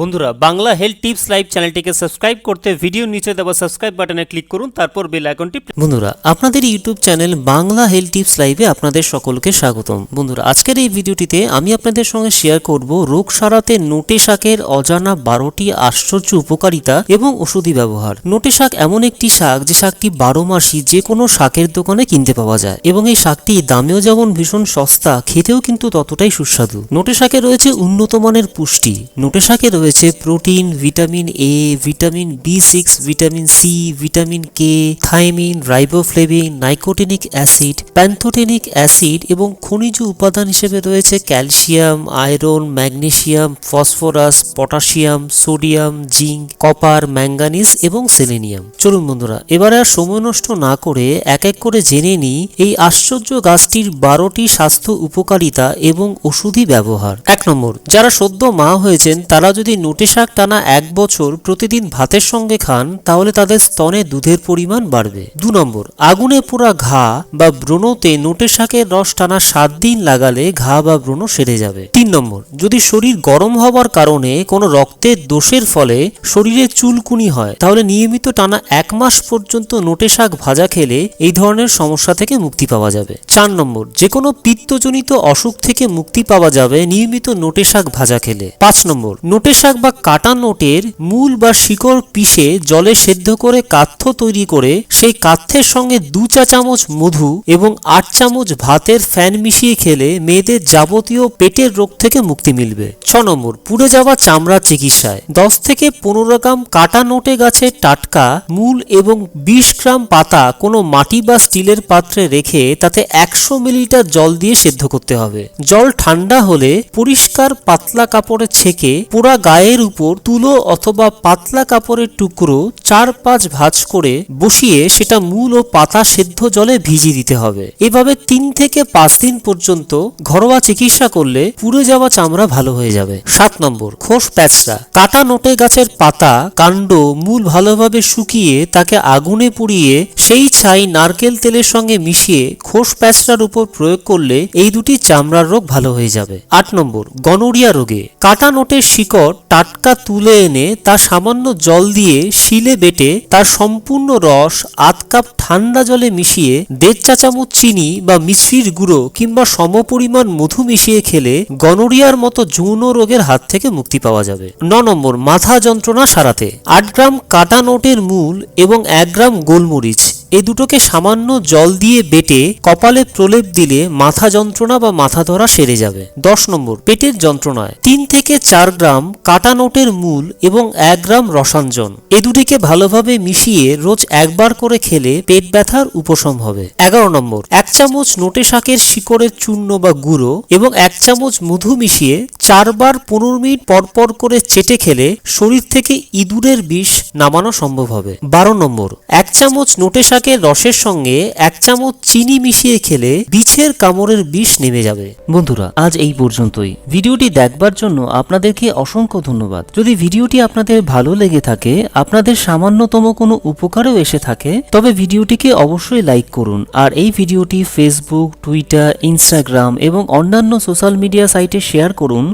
বন্ধুরা, Bangla health tips live চ্যানেলটিকে subscribe করতে ভিডিও নিচে দেওয়া সাবস্ক্রাইব বাটনে ক্লিক করুন, তারপর বেল আইকনটি বন্ধুরা, আপনাদের YouTube channel Bangla health tips লাইভে আপনাদের সকলকে স্বাগতম। বন্ধুরা, আজকের এই ভিডিওটিতে আমি আপনাদের সঙ্গে শেয়ার করব রোগ সারাতে নোটে শাকের অজানা বারোটি আশ্চর্য উপকারিতা এবং ওষুধি ব্যবহার। নোটে শাক এমন একটি শাক যে শাকটি বারো মাসই যে কোনো শাকের দোকানে কিনতে পাওয়া যায় এবং এই শাকটি দামেও যেমন ভীষণ সস্তা, খেতেও কিন্তু ততটাই সুস্বাদু। নোটে শাকে রয়েছে উন্নত মানের পুষ্টি। নোটে শাকে রয়েছে protein, vitamin A vitamin B six vitamin C vitamin K thiamine, riboflavin, nicotinic acid, pantothenic acid এবং খনিজ উপাদান হিসেবে রয়েছে calcium, iron magnesium phosphorus, potassium, sodium, zinc, copper, manganese এবং সেলেনিয়াম। চলুন বন্ধুরা, এবারে আর সময় নষ্ট না করে এক এক করে জেনে নিই এই আশ্চর্য গাছটির বারোটি স্বাস্থ্য উপকারিতা এবং ওষুধি ব্যবহার। এক নম্বর, যারা সদ্য মা হয়েছেন, তারা যদি নোটে শাক টানা এক বছর প্রতিদিন ভাতের সঙ্গে খান, তাহলে তাদের স্তনে দুধের পরিমাণ বাড়বে। দু নম্বর, আগুনে পোড়া ঘা বা ব্রণতে নোটে শাকের রস টানা সাত দিন লাগালে ঘা বা ব্রণ সেরে যাবে। তিন নম্বর, যদি শরীর গরম হওয়ার কারণে কোনো রক্তের দোষের ফলে শরীরে চুলকুনি হয়, তাহলে নিয়মিত টানা এক মাস পর্যন্ত নোটে শাক ভাজা খেলে এই ধরনের সমস্যা থেকে মুক্তি পাওয়া যাবে। চার নম্বর যে কোনো পিত্তজনিত অসুখ থেকে মুক্তি পাওয়া যাবে নিয়মিত নোটে শাক ভাজা খেলে। পাঁচ নম্বর, নোটে শাক বা কাটা নোটের মূল বা শিকড় পিষে জলে সেদ্ধ করে কাথ্য তৈরি করে সেই কাথ্যের সঙ্গে দু চা চামচ মধু এবং আট চামচ ভাতের ফ্যান মিশিয়ে খেলে মেয়েদের যাবতীয় পেটের রোগ থেকে মুক্তি মিলবে। ছ নম্বর, পুড়ে যাওয়া চামড়ার চিকিৎসায়। দশ থেকে পনেরো গ্রাম কাটা নোটে গাছের টাটকা মূল এবং বিশ গ্রাম পাতা কোনো মাটি বা স্টিলের পাত্রে রেখে তাতে একশো মিলিলিটার জল দিয়ে সেদ্ধ করতে হবে। জল ঠান্ডা হলে পরিষ্কার পাতলা কাপড়ে ছেঁকে পোড়া গায়ের উপর তুলো অথবা পাতলা কাপড়ের টুকরো চার পাঁচ ভাঁজ করে বসিয়ে সেটা মূল ও পাতা সেদ্ধ জলে ভিজিয়ে দিতে হবে। এভাবে তিন থেকে পাঁচ দিন পর্যন্ত ঘরোয়া চিকিৎসা করলে পুড়ে যাওয়া চামড়া ভালো হয়ে যাবে। সাত নম্বর, খোস প্যাঁচড়া। কাটা নোটে গাছের পাতা, কাণ্ড মূল ভালোভাবে শুকিয়ে তাকে আগুনে পুড়িয়ে সেই ছাই নারকেল তেলের সঙ্গে মিশিয়ে খোস প্যাঁচড়ার উপর প্রয়োগ করলে এই দুটি চামড়ার রোগ ভালো হয়ে যাবে। আট নম্বর, গনোরিয়া রোগে। কাটা নোটের শিকড় টাটকা তুলে এনে তা সামান্য জল দিয়ে শিলে বেটে তার সম্পূর্ণ রস আধ কাপ ঠান্ডা জলে মিশিয়ে দেড় চা চামচ চিনি বা মিশ্রির গুঁড়ো কিংবা সমপরিমাণ মধু মিশিয়ে খেলে গনোরিয়ার মতো যৌন রোগের হাত থেকে মুক্তি পাওয়া যাবে। ন নম্বর, মাথা যন্ত্রণা সারাতে। আট গ্রাম কাটা নোটের মূল এবং এক গ্রাম গোলমরিচ। এ দুটোকে সামান্য জল দিয়ে বেটে কপালে প্রলেপ দিলে মাথা যন্ত্রণা বা মাথা ধরা সেরে যাবে। দশ নম্বর, পেটের যন্ত্রণায়। তিন থেকে চার গ্রাম কাটা নোটের মূল এবং এক গ্রাম রসাঞ্জন। এ দুটিকে ভালোভাবে মিশিয়ে রোজ একবার করে খেলে পেট ব্যথার উপশম হবে। এগারো নম্বর, এক চামচ নোটে শাকের শিকড়ের চূর্ণ বা গুঁড়ো এবং এক চামচ মধু মিশিয়ে চারবার পনেরো মিনিট পরপর করে চেটে খেলে শরীর থেকে ইঁদুরের বিষ নামানো সম্ভব হবে। বারো নম্বর, এক চামচ নোটে শাকের রসের সঙ্গে এক চামচ চিনি মিশিয়ে খেলে বিছের কামড়ের বিষ নেমে যাবে। বন্ধুরা, আজ এই পর্যন্তই। ভিডিওটি দেখবার জন্য আপনাদেরকে অসংখ্য ধন্যবাদ। যদি ভিডিওটি আপনাদের ভালো লেগে থাকে, আপনাদের সামান্যতম কোনো উপকারেও এসে থাকে, তবে ভিডিওটিকে অবশ্যই লাইক করুন। আর এই ভিডিওটি ফেসবুক টুইটার ইনস্টাগ্রাম এবং অন্যান্য সোশ্যাল মিডিয়া সাইটে শেয়ার করুন।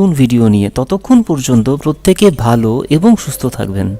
নতুন ভিডিও নিয়ে ততক্ষণ পর্যন্ত প্রত্যেকে ভালো এবং সুস্থ থাকবেন।